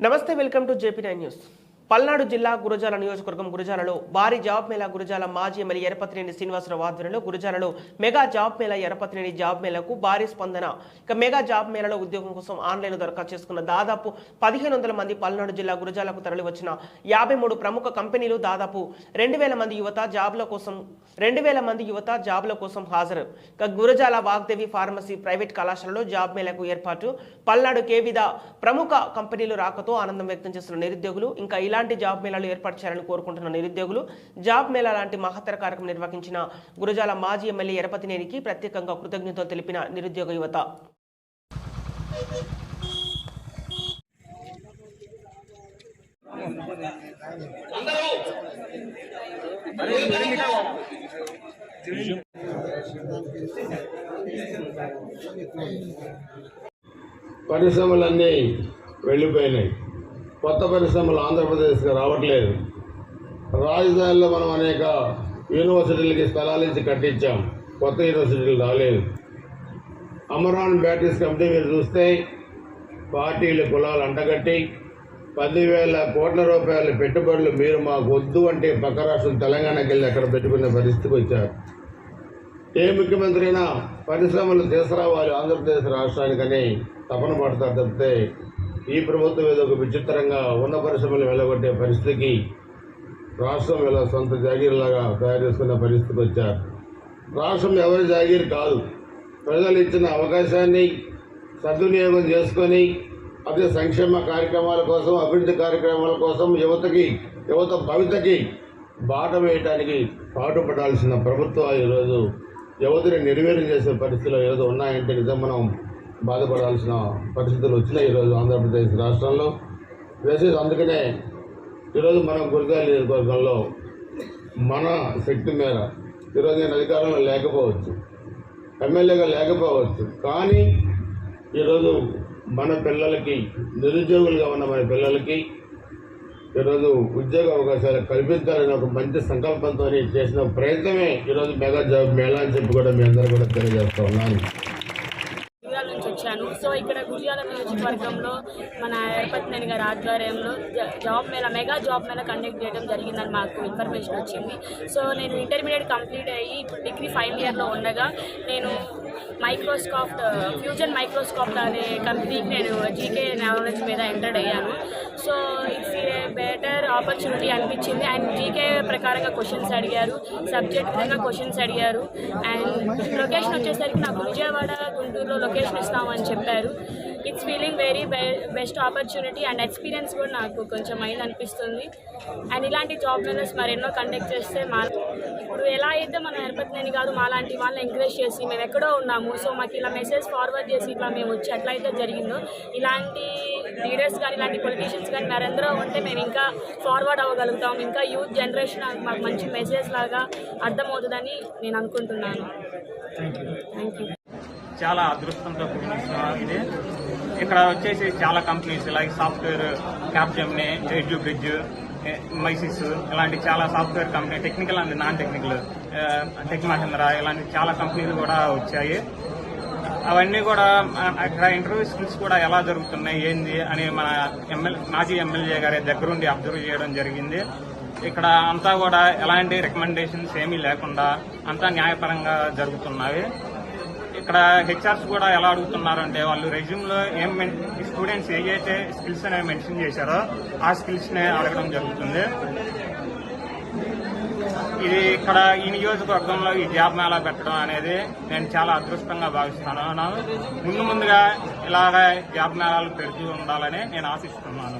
నమస్తే welcome to JP nine news Palnadu జిల్లా గురజాల నియోజకవర్గం గురజాలలో భారీ జాబ్ మేళా గురజాల మాజీ ఎమ్మెల్యే ఎరపతినేని శ్రీనివాసరావు ఆధ్వర్యంలో గురజాలలో mega job mela Yarapathineni job మేళాకు భారీ స్పందన. ఇక మెగా జాబ్ మేళాలో ఉద్యోగం కోసం ఆన్లైన్ దరఖాస్తు చేసుకున్న దాదాపు పదిహేను వందల మంది పల్నాడు జిల్లా గురజాలకు తరలి వచ్చిన యాభై మూడు ప్రముఖ కంపెనీలు దాదాపు రెండు వేల మంది యువత జాబ్ల కోసం రెండు వేల మంది యువత జాబ్ల కోసం హాజరు. ఇక గురజాల వాగ్దేవి ఫార్మసీ ప్రైవేట్ కళాశాలలో జాబ్ మేళాకు ఏర్పాటు. పల్నాడు కేవిధ ప్రముఖ కంపెనీలు రాకతో ఆనందం వ్యక్తం చేస్తున్న నిరుద్యోగులు ఇంకా ఇలాంటి జాబ్ మేళాలు ఏర్పాటు చేయాలని కోరుకుంటున్న నిరుద్యోగులు జాబ్ మేళా లాంటి మహత్తర కార్యక్రమం నిర్వహించిన గురజాల మాజీ ఎమ్మెల్యే ఎరపతినేనికి ప్రత్యేకంగా కృతజ్ఞతలు తెలిపిన నిరుద్యోగ యువత. పరిశ్రమలన్నీ వెళ్ళిపోయినాయి. కొత్త పరిశ్రమలు ఆంధ్రప్రదేశ్కి రావట్లేదు. రాజధానిలో మనం అనేక యూనివర్సిటీలకి స్థలాలు ఇచ్చి కట్టించాం. కొత్త యూనివర్సిటీలు రాలేదు. అమరాన్ బ్యాటరీస్ కంపెనీ మీరు చూస్తే పార్టీలు కులాలు అంటగట్టి పదివేల కోట్ల రూపాయల పెట్టుబడులు మీరు మాకు వద్దు అంటే పక్క రాష్ట్రం తెలంగాణకి వెళ్ళి అక్కడ పెట్టుకునే పరిస్థితికి వచ్చారు. ఏ ముఖ్యమంత్రి అయినా పరిశ్రమలు తీసుకురావాలి ఆంధ్రప్రదేశ్ రాష్ట్రానికని తపన పడతారు తప్పితే ఈ ప్రభుత్వం ఏదో ఒక విచిత్రంగా ఉన్న పరిశ్రమలు వెళ్ళగొట్టే పరిస్థితికి రాష్ట్రం ఇలా సొంత జాగీర్లాగా తయారు చేసుకున్న పరిస్థితికి వచ్చారు. రాష్ట్రం ఎవరి జాగీర్ కాదు. ప్రజలు ఇచ్చిన అవకాశాన్ని సద్వినియోగం చేసుకొని అదే సంక్షేమ కార్యక్రమాల కోసం అభివృద్ధి కార్యక్రమాల కోసం యువతకి యువత భవితకి బాట వేయటానికి పాటుపడాల్సిన ప్రభుత్వాలు ఈరోజు యువతని నిర్వీర్యం చేసే పరిస్థితిలో ఈరోజు ఉన్నాయంటే నిజం మనం బాధపడాల్సిన పరిస్థితులు వచ్చినాయి ఈరోజు ఆంధ్రప్రదేశ్ రాష్ట్రంలో. వేసేది అందుకనే ఈరోజు మనం గురిజాల నియోజకవర్గంలో మన శక్తి మేర ఈరోజు నేను అధికారంలో లేకపోవచ్చు ఎమ్మెల్యేగా లేకపోవచ్చు కానీ ఈరోజు మన పిల్లలకి నిరుద్యోగులుగా ఉన్న మన పిల్లలకి ఈరోజు ఉద్యోగ అవకాశాలు కల్పించాలని ఒక మంచి సంకల్పంతో చేసిన ప్రయత్నమే ఈరోజు మెగా జాబ్ మేళా అని చెప్పి కూడా మీ అందరూ కూడా తెలియజేస్తా ఉన్నాను. వచ్చాను సో ఇక్కడ గురియాల నియోజకవర్గంలో మన ఎరపతినేని గారి ఆధ్వర్యంలో job mela mega job mela conduct చేయడం జరిగిందని మాకు ఇన్ఫర్మేషన్ వచ్చింది. సో నేను ఇంటర్మీడియట్ కంప్లీట్ అయ్యి ఇప్పుడు డిగ్రీ ఫైనల్ ఇయర్లో ఉండగా నేను మైక్రోస్కాఫ్ట్ ఫ్యూజన్ మైక్రోస్కాఫ్ట్ అనే కంపెనీకి నేను జీకే నాలెడ్జ్ మీద ఎంటర్డ్ అయ్యాను. So it's a better opportunity అనిపించింది. అండ్ జీకే ప్రకారంగా క్వశ్చన్స్ అడిగారు సబ్జెక్ట్ విధంగా క్వశ్చన్స్ అడిగారు. అండ్ లొకేషన్ వచ్చేసరికి నాకు విజయవాడ గుంటూరులో లొకేషన్ ఇస్తామని చెప్పారు. It's feeling very best opportunity and experience కూడా నాకు కొంచెం అయింది అనిపిస్తుంది. అండ్ ఇలాంటి జాబ్ మేళస్ మరెన్నో కండక్ట్ చేస్తే మా ఇప్పుడు ఎలా అయితే మనం ఎరపతినేని కాదు మాలాంటి వాళ్ళని ఎంకరేజ్ చేసి మేము ఎక్కడో ఉన్నాము సో మాకు ఇలా మెసేజ్ ఫార్వర్డ్ చేసి ఇట్లా మేము వచ్చి ఎట్లయితే జరిగిందో ఇలాంటి లీడర్స్ కానీ ఇలాంటి పొలిటీషియన్స్ కానీ మరెందరో ఉంటే మేము ఇంకా ఫార్వర్డ్ అవ్వగలుగుతాం ఇంకా యూత్ జనరేషన్ మాకు మంచి మెసేజ్ లాగా అర్థమవుతుందని నేను అనుకుంటున్నాను. థ్యాంక్ యూ చాలా అదృష్టంతో కూడిన ఇది. ఇక్కడ వచ్చేసి చాలా companies like software Capgemini EduBridge mysis ఇలాంటి చాలా software company technical and non technical tech Mahindra ఇలాంటి చాలా కంపెనీలు కూడా వచ్చాయి. అవన్నీ కూడా అక్కడ ఇక్కడ ఇంటర్వ్యూ స్కిల్స్ కూడా ఎలా జరుగుతున్నాయి ఏంది అని మన ఎమ్మెల్యే మాజీ ఎమ్మెల్యే గారి దగ్గరుండి అబ్జర్వ్ చేయడం జరిగింది. ఇక్కడ అంతా కూడా ఎలాంటి రికమెండేషన్స్ ఏమీ లేకుండా అంతా న్యాయపరంగా జరుగుతున్నాయి. ఇక్కడ హెచ్ఆర్స్ కూడా ఎలా అడుగుతున్నారంటే వాళ్ళు రెజ్యూమ్లో ఏం స్టూడెంట్స్ ఏవైతే స్కిల్స్ అనేవి మెన్షన్ చేశారో ఆ స్కిల్స్నే అడగడం జరుగుతుంది. ఇది ఇక్కడ ఈ నియోజకవర్గంలో ఈ జాబ్ మేళా పెట్టడం అనేది నేను చాలా అదృష్టంగా భావిస్తున్నాను ముందు ముందుగా ఇలాగ జాబ్ మేళాలు పెడుతూ ఉండాలని నేను ఆశిస్తున్నాను.